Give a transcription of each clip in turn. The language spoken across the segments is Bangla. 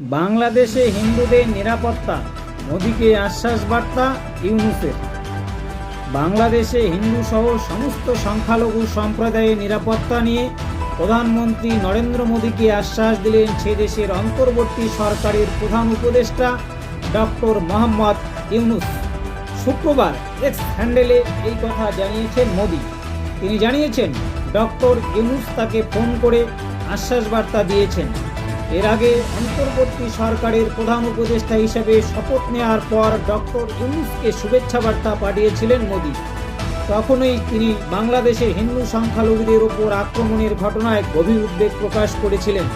বাংলাদেশে হিন্দুদের নিরাপত্তা, মোদীকে আশ্বাস বার্তা ইউনুসের। বাংলাদেশে হিন্দু সহ সমস্ত সংখ্যালঘু সম্প্রদায়ের নিরাপত্তা নিয়ে প্রধানমন্ত্রী নরেন্দ্র মোদীকে আশ্বাস দিলেন সে দেশের অন্তর্বর্তী সরকারের প্রধান উপদেষ্টা ডক্টর মোহাম্মদ ইউনুস। শুক্রবার এক্স হ্যান্ডেলে এই কথা জানিয়েছেন মোদী। তিনি জানিয়েছেন, ডক্টর ইউনুস তাকে ফোন করে আশ্বাস বার্তা দিয়েছেন। এর আগে অন্তর্বর্তী সরকারের প্রধান উপদেষ্টা হিসেবে শপথ নেওয়ার পর ডক্টর ইউনুসকে শুভেচ্ছা বার্তা পাঠিয়েছিলেন মোদী। তখনই তিনি বাংলাদেশে হিন্দু সংখ্যালঘুদের ওপর আক্রমণের ঘটনায় গভীর উদ্বেগ প্রকাশ করেছিলেন।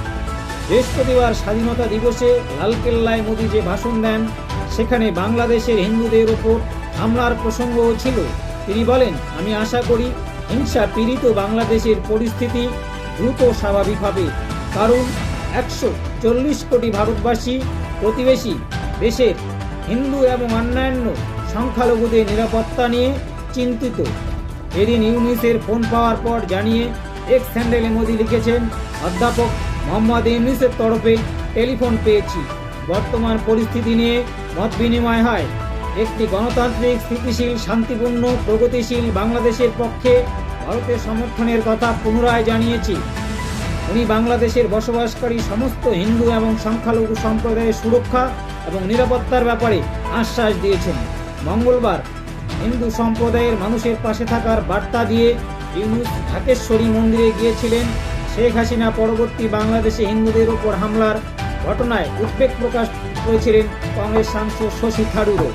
বৃহস্পতিবার স্বাধীনতা দিবসে লালকেল্লায় মোদী যে ভাষণ দেন, সেখানে বাংলাদেশের হিন্দুদের ওপর হামলার প্রসঙ্গও ছিল। তিনি বলেন, আমি আশা করি হিংসা পীড়িত বাংলাদেশের পরিস্থিতি দ্রুত স্বাভাবিক হবে। কারণ একশো চল্লিশ কোটি ভারতবাসী, প্রতিবেশী দেশের হিন্দু এবং অন্যান্য সংখ্যালঘুদের নিরাপত্তা নিয়ে চিন্তিত। এদিন ইউনিসের ফোন পাওয়ার পর জানিয়ে এক্স হ্যান্ডেলে মোদী লিখেছেন, অধ্যাপক মোহাম্মদ ইউনিসের তরফে টেলিফোন পেয়েছি। বর্তমান পরিস্থিতি নিয়ে মত বিনিময় হয়। একটি গণতান্ত্রিক, স্থিতিশীল, শান্তিপূর্ণ, প্রগতিশীল বাংলাদেশের পক্ষে ভারতের সমর্থনের কথা পুনরায় জানিয়েছি। উনি বাংলাদেশের বসবাসকারী সমস্ত হিন্দু এবং সংখ্যালঘু সম্প্রদায়ের সুরক্ষা এবং নিরাপত্তার ব্যাপারে আশ্বাস দিয়েছেন। মঙ্গলবার হিন্দু সম্প্রদায়ের মানুষের পাশে থাকার বার্তা দিয়ে ইউনুস ঢাকেশ্বরী মন্দিরে গিয়েছিলেন। শেখ হাসিনা পরবর্তী বাংলাদেশে হিন্দুদের উপর হামলার ঘটনায় উদ্বেগ প্রকাশ করেছিলেন কংগ্রেস সাংসদ শশী থারুরও।